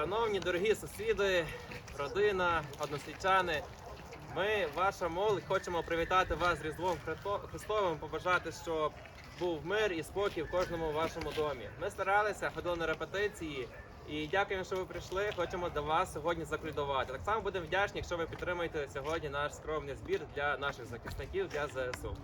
Шановні дорогі сусіди, родина, односельчани, ми, ваша молодь, хочемо привітати вас з Різдвом Христовим, побажати, щоб був мир і спокій в кожному вашому домі. Ми старалися, ходили на репетиції і дякуємо, що ви прийшли. Хочемо до вас сьогодні заколідувати. Так само будемо вдячні, якщо ви підтримаєте сьогодні наш скромний збір для наших захисників для ЗСУ.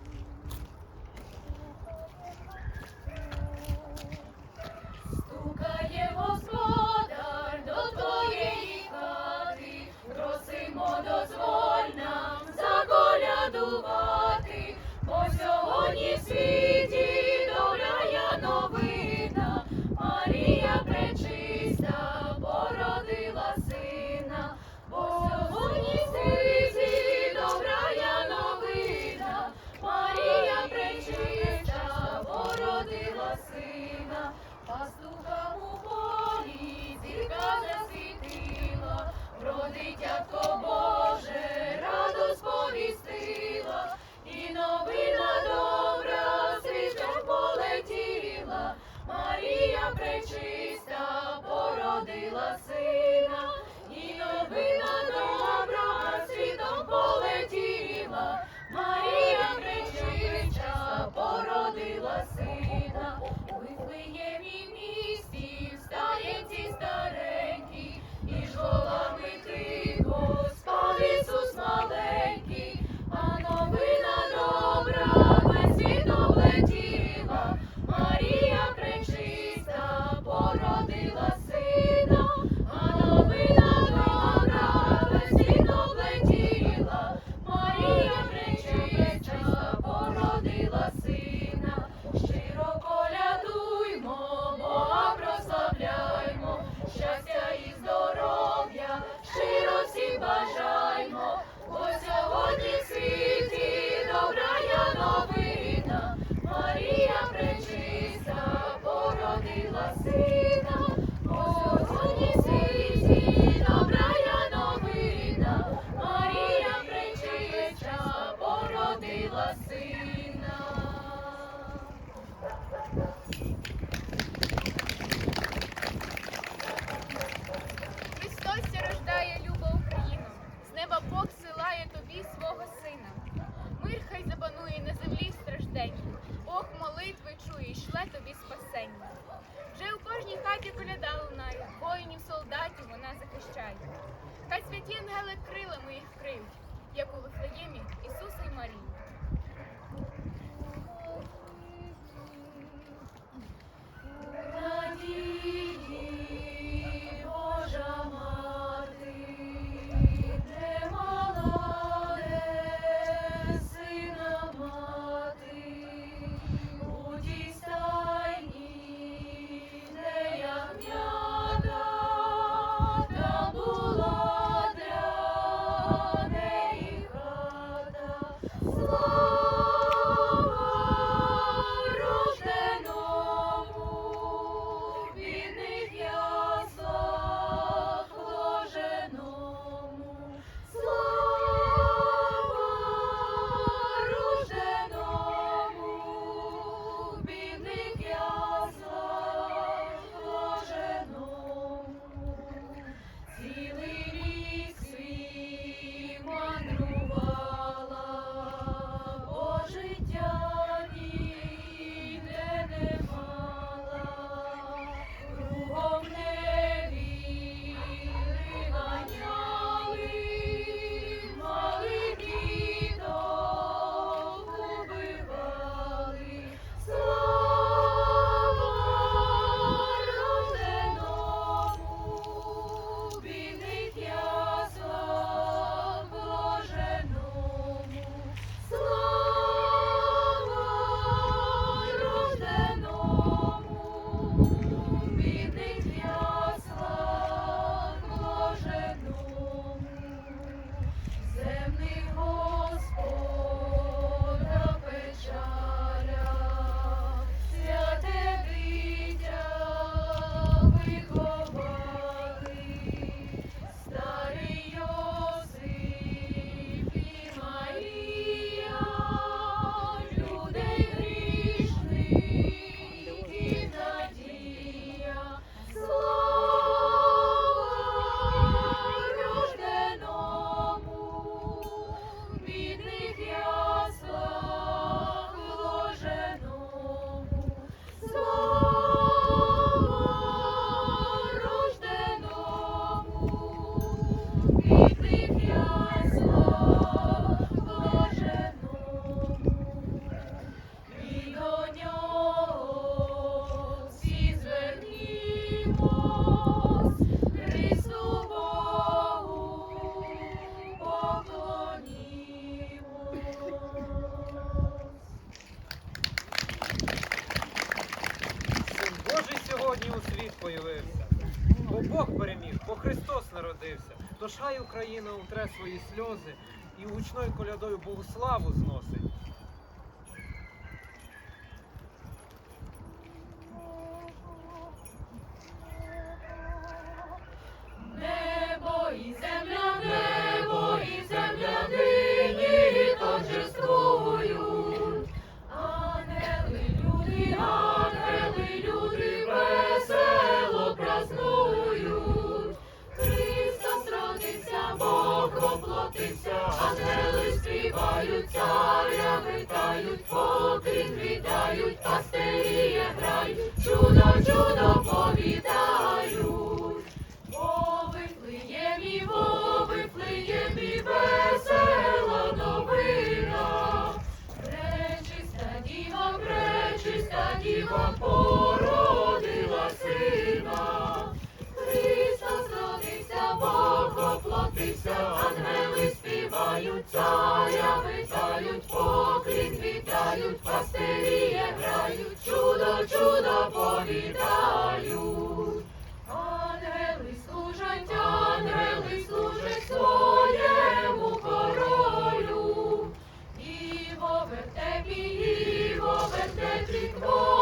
собі спасення. Вже у кожній хаті коляда лунає, воїнів, солдатів вона захищає. Хай святі ангели крила моїх крив, як у Вифлеємі Ісуса й Марії. Антоніна утре свої сльози і гучною колядою Богославу знову. воплотився, ангели співають, царя витають, поклін вітають, пастирі грають, чудо, чудо повітря. ангели співають, царя вітають, поклін вітають, пастирі грають, чудо, чудо повідають. Ангели служать, ангели служать своєму королю, Діво вертепі, Діво вертепі, Твоє.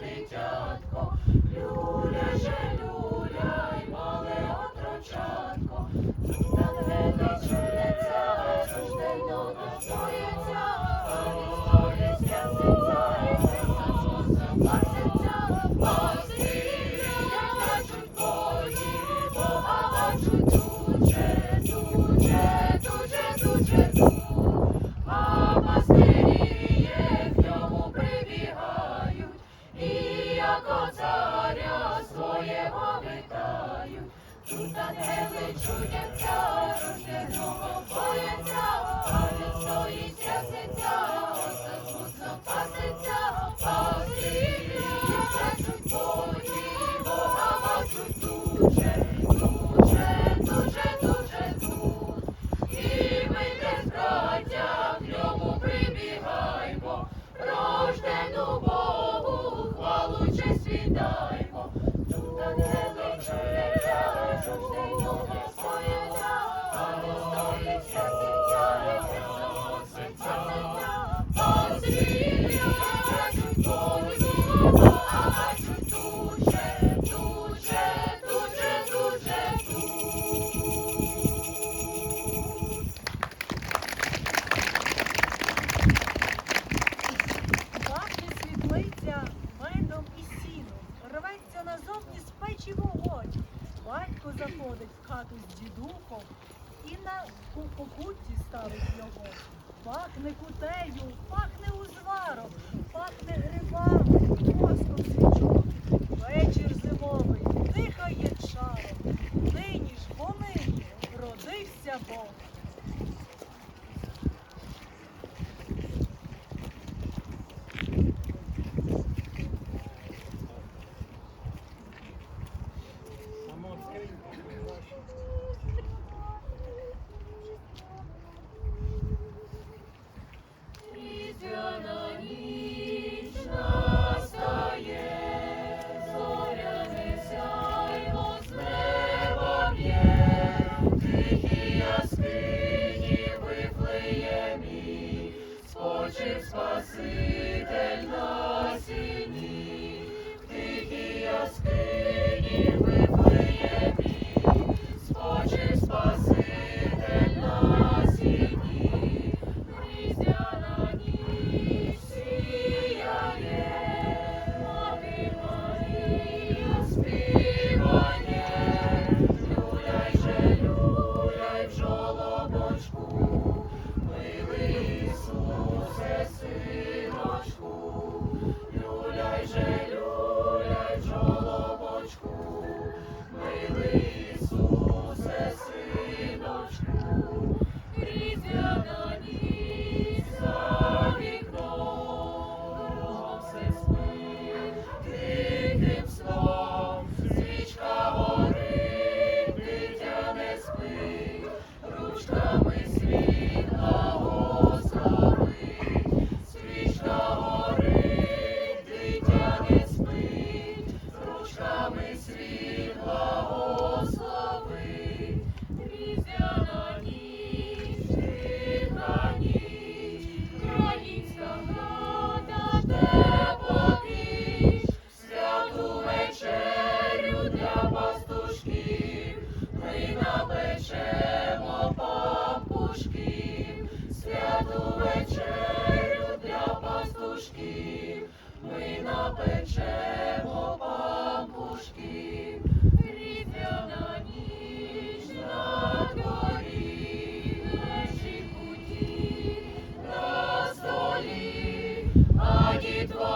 Valente приходить в хату з дідухом і на кукуті ставить його. Пахне кутею, пахне узваром, пахне грибами, воском свічу. Спаситель наш. uh, Lord.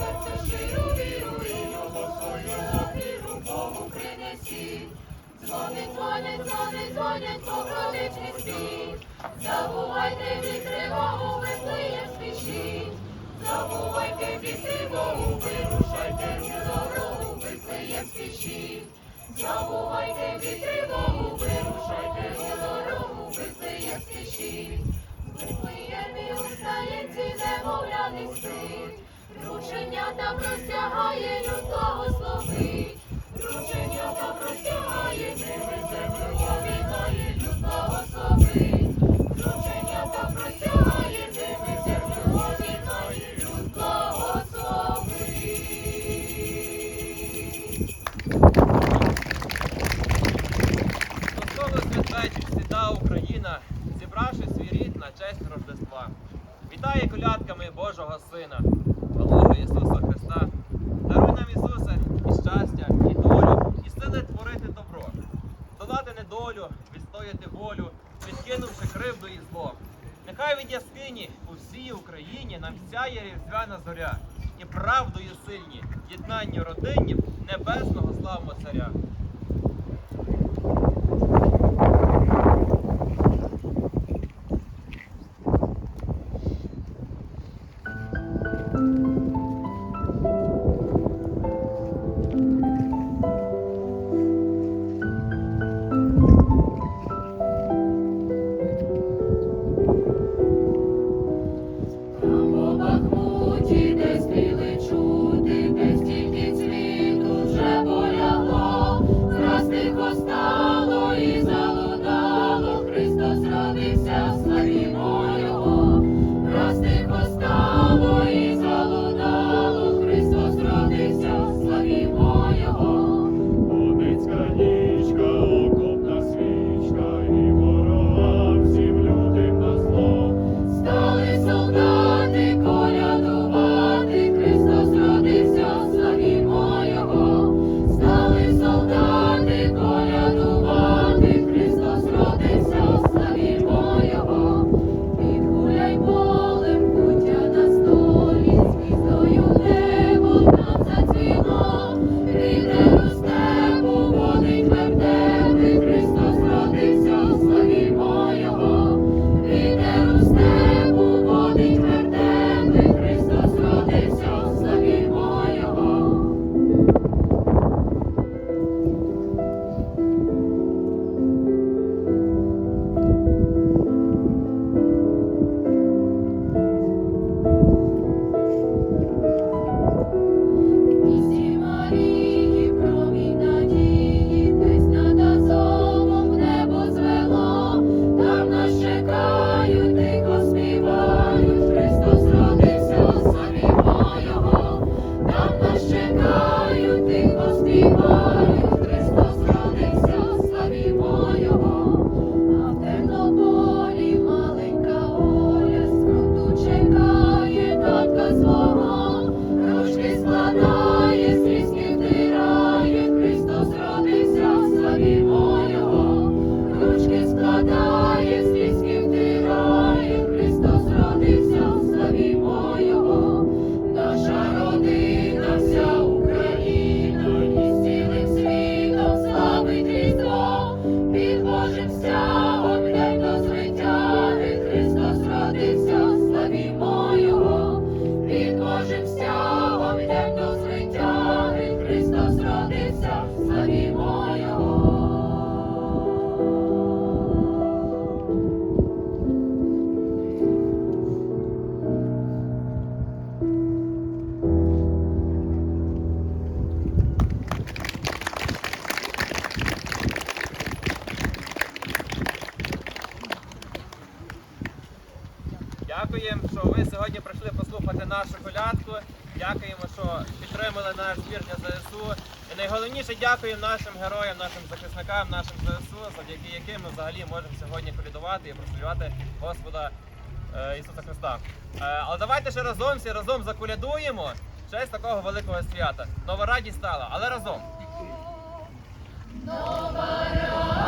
Серце, щиру віру, віру, бо свою віру Богу принесіть. Дзвони, дзвонять, дзвони, дзвонять, покровичний спів. Забувайте від тривогу, виплиє спішіть. Забувайте від тривогу, вирушайте в дорогу, виплиє спішіть. Забувайте від тривогу, вирушайте в дорогу, виплиє спішіть. Виплиє устається немовляний спить. Рученята простягає людного словить. Рученята простягає, ними землю обігає, людного словить. Рученята простягає, ними землю словить. Стосовно святвечір свята Україна, зібравши свій рід на честь Рождества. Вітає колядками Божого Сина, Ісуса Христа. Даруй нам, Ісусе, і щастя, і долю, і сили творити добро, долати недолю, відстояти волю, відкинувши кривду і зло. Нехай від яскині у всій Україні нам сяє різдвяна зоря, і правдою сильні, єднання родинів небесного славного царя. прославляти і прославляти Господа е, Ісуса Христа. Е, але давайте ще разом всі разом закулядуємо заколядуємо честь такого великого свята. Нова радість стала, але разом. Нова радість!